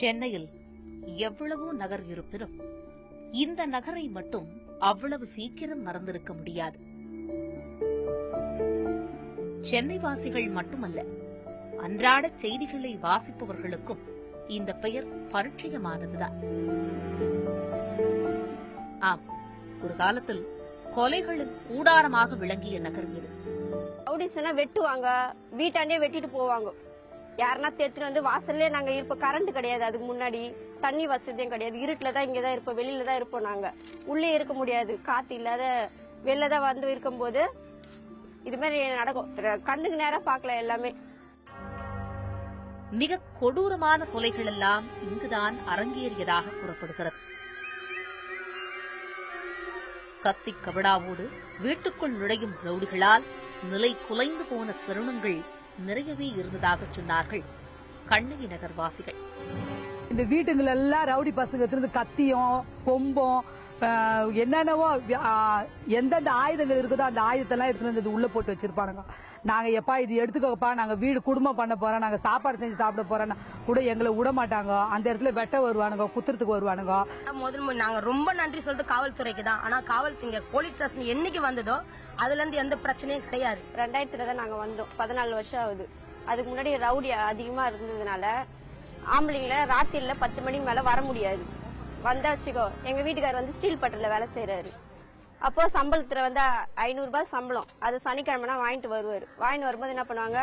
சென்னையில் எவ்வளவோ நகர் இருப்பினும் இந்த நகரை மட்டும் அவ்வளவு சீக்கிரம் மறந்திருக்க முடியாது. சென்னை வாசிகள் மட்டுமல்ல அன்றாட செய்திகளை வாசிப்பவர்களுக்கும் இந்த பெயர் பரிச்சயமானதுதான். ஆம் ஒரு காலத்தில் கொலைகளின் கூடாரமாக விளங்கிய நகர் இது. வெட்டுவாங்க வீட்டாண்டே வெட்டிட்டு போவாங்க. யாருன்னா தேர்த்துட்டு வந்து வாசல்லே நாங்க இருப்போம். கரண்ட் கிடையாது அதுக்கு முன்னாடி. தண்ணி வசதியும் கிடையாது. இருட்டுல தான் இருப்போம். வெளியில தான் இருப்போம் நாங்க. உள்ளே இருக்க முடியாது. காத்து இல்லாத வெளில தான் வந்து இருக்கும்போது இது மாதிரி நடக்கும். கண்ணுக்கு நேரம் பாக்கல எல்லாமே. மிக கொடூரமான கொலைகள் எல்லாம் இங்குதான் அரங்கேறியதாக கூறப்படுகிறது. கத்தி கபடாவோடு வீட்டுக்குள் நுழையும் ரவுடிகளால் நிலை குலைந்து போன தருணங்கள் நிறையவே இருந்ததாக சொன்னார்கள் கண்ணகி நகர் வாசிகள் இந்த வீட்டுங்கள எல்லாம் ரவுடி பசங்க இருந்து கத்தியும் கொம்பும் என்னென்னவோ எந்தெந்த ஆயுதங்கள் இருக்குதோ அந்த ஆயுதத்தெல்லாம் எடுத்துட்டு வந்து உள்ள போட்டு வச்சிருப்பானுங்க. நாங்க எப்பா இது எடுத்துக்கப்பா நாங்க வீடு குடும்பம் பண்ண போறோம் நாங்க சாப்பாடு செஞ்சு சாப்பிட போறோம் கூட எங்களை விட மாட்டாங்க. அந்த இடத்துல வெட்ட வருவானுங்க குத்துறதுக்கு வருவானுங்க. முதல் நாங்க ரொம்ப நன்றி சொல்றது காவல்துறைக்கு தான். ஆனா காவல் இங்க போலீஸ் ஸ்டேஷன் என்னைக்கு வந்ததோ அதுல இருந்து எந்த பிரச்சனையும் கிடையாது. ரெண்டாயிரத்துல தான் நாங்க வந்தோம். பதினாலு வருஷம் ஆகுது. அதுக்கு முன்னாடி ரவுடி அதிகமா இருந்ததுனால ஆம்பளைங்கள ராத்திரில பத்து மணிக்கு மேல வர முடியாது. வந்தா வச்சுக்கோ எங்க வீட்டுக்காரர் வந்து ஸ்டீல் பட்டர்ல வேலை செய்யறாரு அப்போ சம்பளத்துல வந்து ஐநூறு ரூபாய் சம்பளம். அது சனிக்கிழமைனா வாங்கிட்டு வருவாரு. வாங்கிட்டு வரும்போது என்ன பண்ணுவாங்க?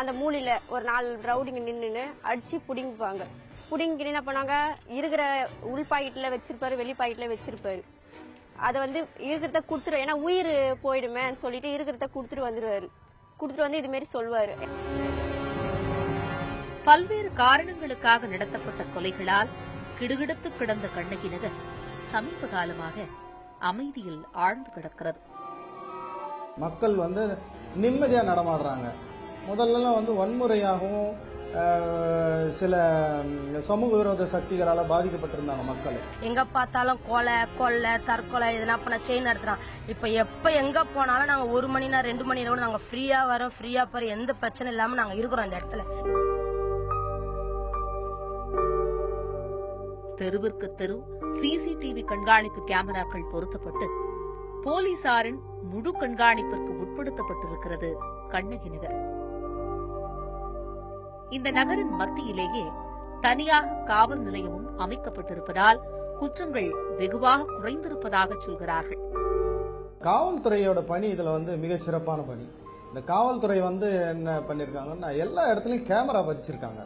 அந்த மூலையில ஒரு நாலு ரவுடிங்க நின்னு அடிச்சு புடிங்குவாங்க புடிங்கி என்ன பண்ணுவாங்க? இருக்கிற உள் பாக்கெட்ல வச்சிருப்பாரு வெளி பாக்கெட்ல வச்சிருப்பாரு. அதை வந்து இருக்கிறத குடுத்துரு ஏன்னா உயிர் போயிடுமேன்னு சொல்லிட்டு இருக்கிறத கொடுத்துட்டு வந்துருவாரு. கொடுத்துட்டு வந்து இது மாதிரி சொல்லுவாரு. பல்வேறு காரணங்களுக்காக நடத்தப்பட்ட கொலைகளால் கிடுகிடுத்து கிடந்த கண்ணகி நகர் சமீப காலமாக அமைதியில் ஆழ்ந்து கிடக்கிறது. மக்கள் வந்து நிம்மதியா நடமாடுறாங்க. முதல்லலாம் வந்து வன்முறையாகவும் ஆஹ், சில சமூக விரோத சக்திகளால பாதிக்கப்பட்டிருந்தாங்க மக்கள். எங்க பார்த்தாலும் கொலை கொள்ளை தற்கொலை இதெல்லாம் பண்ண செயின் நடத்துறான் இப்ப எப்ப எங்க போனாலும் நாங்க ஒரு மணி நேரம் ரெண்டு மணி நேரம் நாங்க ஃப்ரீயா வரோம் ஃப்ரீயா போறோம். எந்த பிரச்சனை இல்லாம நாங்க இருக்கிறோம் இந்த இடத்துல. தெருவிற்கு தெரு சிசிடிவி கண்காணிப்பு கேமராக்கள் பொருத்தப்பட்டு போலீசாரின் முழு கண்காணிப்பிற்கு உட்படுத்தப்பட்டிருக்கிறது கண்ணகி நகர். இந்த நகரின் மத்தியிலேயே தனியாக காவல் நிலையமும் அமைக்கப்பட்டிருப்பதால் குற்றங்கள் வெகுவாக குறைந்திருப்பதாக சொல்கிறார்கள். காவல்துறையோட பணி இதுல வந்து மிக சிறப்பான பணி. இந்த காவல்துறை வந்து என்ன பண்ணிருக்காங்கன்னா எல்லா இடத்துலயும் கேமரா பதிச்சிருக்காங்க.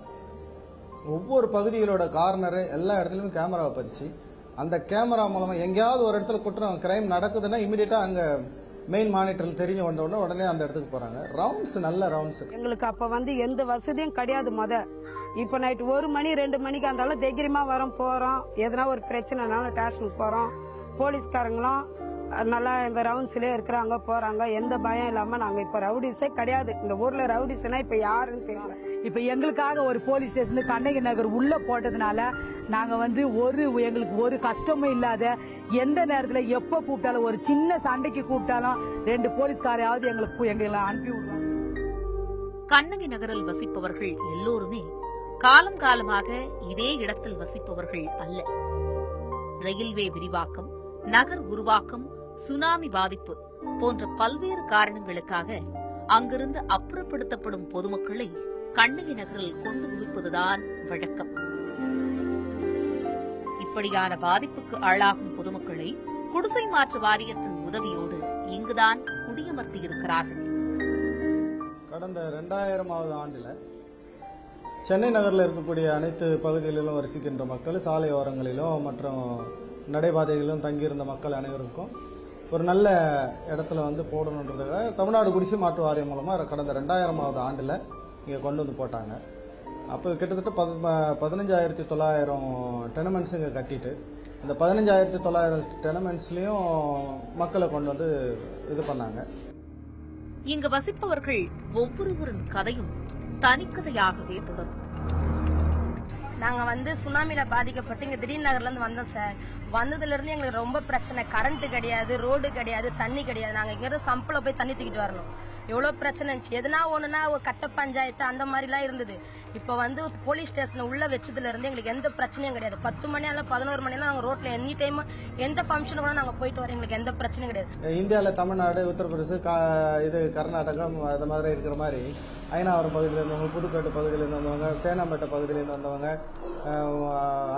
ஒவ்வொரு பகுதிகளோட கார்னரு எல்லா இடத்துலையும் கேமராவை பதிச்சு அந்த கேமரா மூலமா எங்கேயாவது ஒரு இடத்துல குற்றம் கிரைம் நடக்குதுன்னா இமீடியட்டா அங்க மெயின் மானிட்டர் தெரிஞ்சு வந்த உடனே உடனே அந்த இடத்துக்கு போறாங்க. ரவுண்ட்ஸ் நல்ல ரவுண்ட்ஸ் எங்களுக்கு அப்ப வந்து எந்த வசதியும் கிடையாது முத. இப்ப நைட் ஒரு மணி ரெண்டு மணிக்கு இருந்தாலும் தைரியமா வரோம் போறோம். எதனா ஒரு பிரச்சனைனாலும் ஸ்டேஷனுக்கு போறோம். போலீஸ்காரங்களும் நல்லா இந்த ரவுண்ட்ஸ்லயே இருக்கிறாங்க போறாங்க. எந்த பயம் இல்லாம நாங்க இப்ப ரவுடிஸே கிடையாது. இந்த ஊர்ல ரவுடிஸ்னா இப்ப யாருன்னு தெரியல. இப்ப எங்களுக்காக ஒரு போலீஸ் ஸ்டேஷன் கண்ணகி நகர் உள்ள போட்டதுனால நாங்க வந்து ஒரு எங்களுக்கு ஒரு கஷ்டமும் இல்லாத எந்த நேரத்துல எப்ப கூப்பிட்டாலும் ஒரு சின்ன சண்டைக்கு கூப்பிட்டாலும் ரெண்டு போலீஸ்காரையாவது எங்களுக்கு எங்களை அனுப்பி விடுவாங்க. கண்ணகி நகரில் வசிப்பவர்கள் எல்லோருமே காலம் காலமாக இதே இடத்தில் வசிப்பவர்கள் அல்ல. ரயில்வே விரிவாக்கம் நகர் உருவாக்கம் சுனாமி பாதிப்பு போன்ற பல்வேறு காரணங்களுக்காக அங்கிருந்து அப்புறப்படுத்தப்படும் பொதுமக்களை கண்ணகி நகரில் கொண்டு குவிப்பதுதான் வழக்கம். இப்படியான பாதிப்புக்கு ஆளாகும் பொதுமக்களை குடிசை மாற்று வாரியத்தின் உதவியோடு இங்குதான் குடியமர்த்தியிருக்கிறார்கள் கடந்த இரண்டாயிரமாவது ஆண்டில் சென்னை நகரில் இருக்கக்கூடிய அனைத்து பகுதிகளிலும் வசிக்கின்ற மக்கள் சாலையோரங்களிலும் மற்றும் நடைபாதைகளிலும் தங்கியிருந்த மக்கள் அனைவருக்கும் ஒரு நல்ல இடத்துல வந்து போடணுன்றதுக்காக தமிழ்நாடு குடிசை மாற்று வாரியம் மூலமா கடந்த ரெண்டாயிரமாவது ஆண்டுல இங்க கொண்டு வந்து போட்டாங்க. அப்போ கிட்டத்தட்ட பத- பதினஞ்சாயிரத்தி தொள்ளாயிரம் டெனமெண்ட்ஸ் இங்க கட்டிட்டு இந்த பதினஞ்சாயிரத்தி தொள்ளாயிரம் டெனமெண்ட்ஸ்லயும் மக்களை கொண்டு வந்து இது பண்ணாங்க. இங்கு வசிப்பவர்கள் ஒவ்வொருவரின் கதையும் தனிக்கதையாகவே தொடரும். நாங்க வந்து சுனாமில பாதிக்கப்பட்டு இங்க திடீர் நகர்ல இருந்து வந்தோம் சார். வந்ததுல இருந்து எங்களுக்கு ரொம்ப பிரச்சனை. கரண்ட் கிடையாது ரோடு கிடையாது தண்ணி கிடையாது. நாங்க இங்க இருந்து சம்பளம் போய் தண்ணி தூக்கிட்டு வரணும். எவ்வளவு பிரச்சனை இருந்துச்சு. எதுனா ஒண்ணுனா ஒரு கட்ட பஞ்சாயத்து அந்த மாதிரி எல்லாம் இருந்தது. இப்ப வந்து போலீஸ் ஸ்டேஷன் உள்ள வச்சதுல இருந்து எங்களுக்கு எந்த பிரச்சனையும் கிடையாது. பத்து மணி ஆனா பதினோரு மணி நாங்க ரோட்ல எனி டைம் எந்த ஃபங்க்ஷன் கூட நாங்க போயிட்டு வரோம் எங்களுக்கு எந்த பிரச்சனையும் கிடையாது. இந்தியாவில் தமிழ்நாடு உத்தரப்பிரதேச கா இது கர்நாடகம் அது மாதிரி இருக்கிற மாதிரி ஐநாவரம் பகுதியில் இருந்தவங்க புதுப்பேட்டை பகுதியிலேருந்து வந்தவங்க தேனாம்பேட்டை பகுதியிலேருந்து வந்தவங்க அஹ்,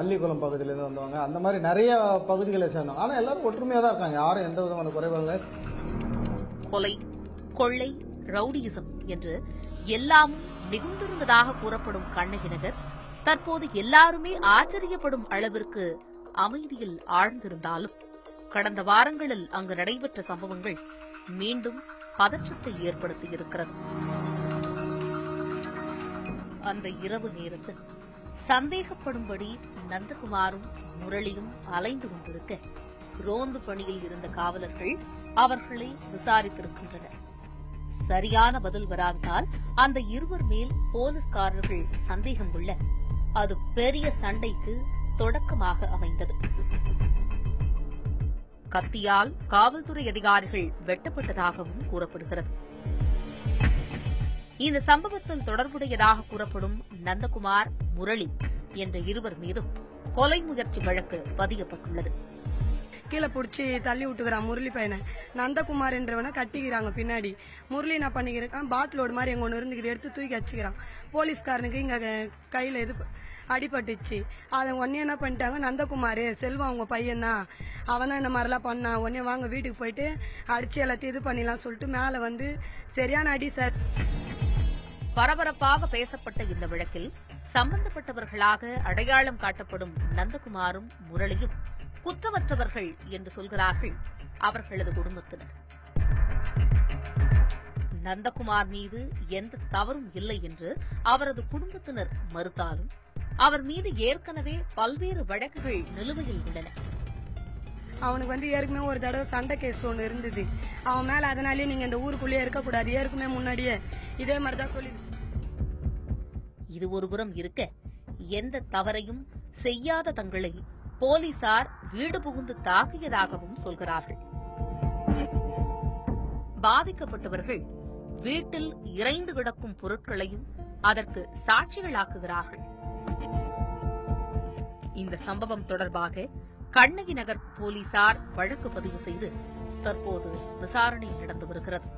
அல்லிக்குளம் பகுதியிலேருந்து வந்தவங்க அந்த மாதிரி நிறைய பகுதிகளை சேர்ந்தவங்க. ஆனால் எல்லாரும் ஒற்றுமையாக தான் இருக்காங்க. யாரும் எந்த விதமான குறைபாடுங்க கொலை. கொள்ளை ரவுடியிசம் என்று எல்லாம் மிகுந்திருந்ததாக கூறப்படும் கண்ணகி நகர் தற்போது எல்லாருமே ஆச்சரியப்படும் அளவிற்கு அமைதியில் ஆழ்ந்திருந்தாலும் கடந்த வாரங்களில் அங்கு நடைபெற்ற சம்பவங்கள் மீண்டும் பதற்றத்தை ஏற்படுத்தியிருக்கிறது. அந்த இரவு நேரத்தில் சந்தேகப்படும்படி நந்தகுமாரும் முரளியும் அலைந்து கொண்டிருக்க ரோந்து பணியில் இருந்த காவலர்கள் அவர்களை விசாரித்திருக்கின்றனர். சரியான பதில் வராவிட்டால் அந்த இருவர் மேல் போலீஸ்காரர்கள் சந்தேகம் கொள்ள அது பெரிய சண்டைக்கு தொடக்கமாக அமைந்தது. கத்தியால் காவல்துறை அதிகாரிகள் வெட்டப்பட்டதாகவும் கூறப்படுகிறது. இந்த சம்பவத்தில் தொடர்புடையதாக கூறப்படும் நந்தகுமார் முரளி என்ற இருவர் மீதும் கொலை முயற்சி வழக்கு பதியப்பட்டுள்ளது. கீழே பிடிச்சி தள்ளி விட்டுக்கிறான் முரளி பையனை. நந்தகுமார் என்றவனை கட்டிக்கிறாங்க பின்னாடி. முரளி என்ன பண்ணிக்கிறான்? பாட்டிலோடு மாதிரி எங்க ஒன்று இருந்துக்கிட்டு எடுத்து தூக்கி வச்சுக்கிறான். போலீஸ்காரனுக்கு இங்க கையில இது அடிபட்டுச்சு. அதை உடனே என்ன பண்ணிட்டாங்க? நந்தகுமார் செல்வம் அவங்க பையன் தான் அவன் தான் இந்த மாதிரிலாம் பண்ணான் உடனே வாங்க வீட்டுக்கு போயிட்டு அடிச்சு எல்லாத்தையும் இது பண்ணிடலாம் சொல்லிட்டு மேலே வந்து சரியான அடி சார் பரபரப்பாக பேசப்பட்ட இந்த வழக்கில் சம்பந்தப்பட்டவர்களாக அடையாளம் காட்டப்படும் நந்தகுமாரும் முரளியும். குற்றமற்றவர்கள் என்று சொல்கிறார்கள் அவர்களது குடும்பத்தினர். நந்தகுமார் மீது எந்த தவறும் இல்லை என்று அவரது குடும்பத்தினர் மறுத்தாலும் அவர் மீது ஏற்கனவே பல்வேறு வழக்குகள் நிலுவையில் உள்ளன. அவனுக்கு வந்து ஏற்கனவே ஒரு தடவை சண்டை கேஸ் ஒன்று இருந்தது. அவன் மேல அதனாலேயே நீங்க இந்த ஊருக்குள்ளேயே இருக்கக்கூடாது. ஏற்கனவே முன்னாடியே இதே மாதிரி தான் சொல்லி இது ஒருபுறம் இருக்க எந்த தவறையும் செய்யாத தங்களை போலீசார் வீடு புகுந்து தாக்கியதாகவும் சொல்கிறார்கள். பாதிக்கப்பட்டவர்கள் வீட்டில் இறைந்து கிடக்கும் பொருட்களையும் அதற்கு சாட்சிகளாக்குகிறார்கள். இந்த சம்பவம் தொடர்பாக கண்ணகி நகர் போலீசார் வழக்கு பதிவு செய்து தற்போது விசாரணை நடந்து வருகிறது.